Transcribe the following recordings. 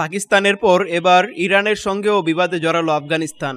পাকিস্তানের পর এবার ইরানের সঙ্গেও বিবাদে জড়ালো আফগানিস্তান।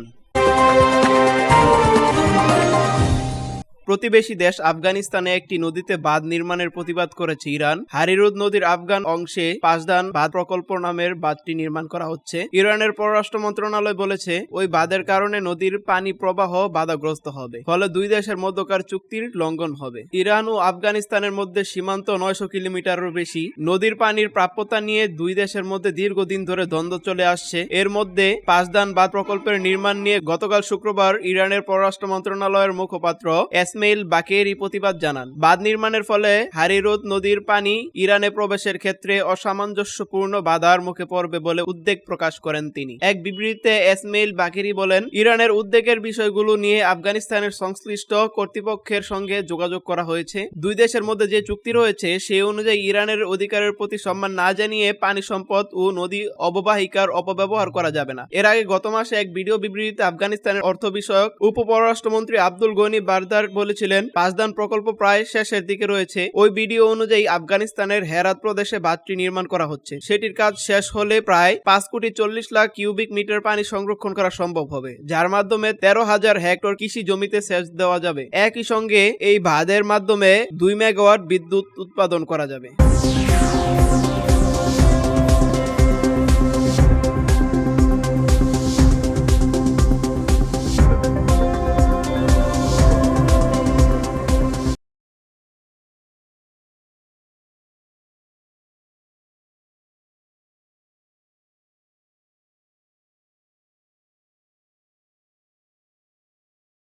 প্রতিবেশী দেশ আফগানিস্তানে একটি নদীতে বাঁধ নির্মাণের প্রতিবাদ করেছে ইরান। হারিরুদ নদীর আফগান অংশে পাঁচদান বাঁধ প্রকল্প নামের বাঁধটি নির্মাণ করা হচ্ছে। ইরানের পররাষ্ট্র মন্ত্রণালয় বলেছে, ওই বাঁধের কারণে নদীর পানি প্রবাহ বাধাগ্রস্ত হবে, ফলে দুই দেশের মধ্যকার চুক্তির লঙ্ঘন হবে। ইরান ও আফগানিস্তানের মধ্যে সীমান্ত নয়শো কিলোমিটারেরও বেশি। নদীর পানির প্রাপ্যতা নিয়ে দুই দেশের মধ্যে দীর্ঘদিন ধরে দ্বন্দ্ব চলে আসছে। এর মধ্যে পাঁচদান বাঁধ প্রকল্পের নির্মাণ নিয়ে গতকাল শুক্রবার ইরানের পররাষ্ট্র মন্ত্রণালয়ের মুখপাত্র এসমেইল বাকেরি প্রতিবাদ জানান। বাঁধ নির্মাণের ফলে হারিরোদ নদীর পানি ইরানে প্রবেশের ক্ষেত্রে অসামঞ্জস্যপূর্ণ বাধার মুখে পড়বে বলে উদ্বেগ প্রকাশ করেন তিনি। এক বিবৃতিতে এসমেইল বাকেরি বলেন, ইরানের উদ্বেগের বিষয়গুলো নিয়ে আফগানিস্তানের সংশ্লিষ্ট কর্তৃপক্ষের সঙ্গে যোগাযোগ করা হয়েছে। দুই দেশের মধ্যে যে চুক্তি রয়েছে সেই অনুযায়ী ইরানের অধিকারের প্রতি সম্মান না জানিয়ে পানি সম্পদ ও নদী অববাহিকার অপব্যবহার করা যাবে না। এর আগে গত মাসে এক ভিডিও বিবৃতিতে আফগানিস্তানের অর্থ বিষয়ক উপ পররাষ্ট্রমন্ত্রী আব্দুল গনি বারদার বলেছিলেন, পাঁচদান প্রকল্প প্রায় শেষের দিকে রয়েছে। ওই ভিডিও অনুযায়ী আফগানিস্তানের হেরাত প্রদেশে বাঁধটি নির্মাণ করা হচ্ছে। সেটির কাজ শেষ হলে প্রায় পাঁচ কোটি চল্লিশ লাখ কিউবিক মিটার পানি সংরক্ষণ করা সম্ভব হবে, যার মাধ্যমে তেরো হাজার হেক্টর কৃষি জমিতে সেচ দেওয়া যাবে। একই সঙ্গে এই বাঁধের মাধ্যমে দুই মেগাওয়াট বিদ্যুৎ উৎপাদন করা যাবে।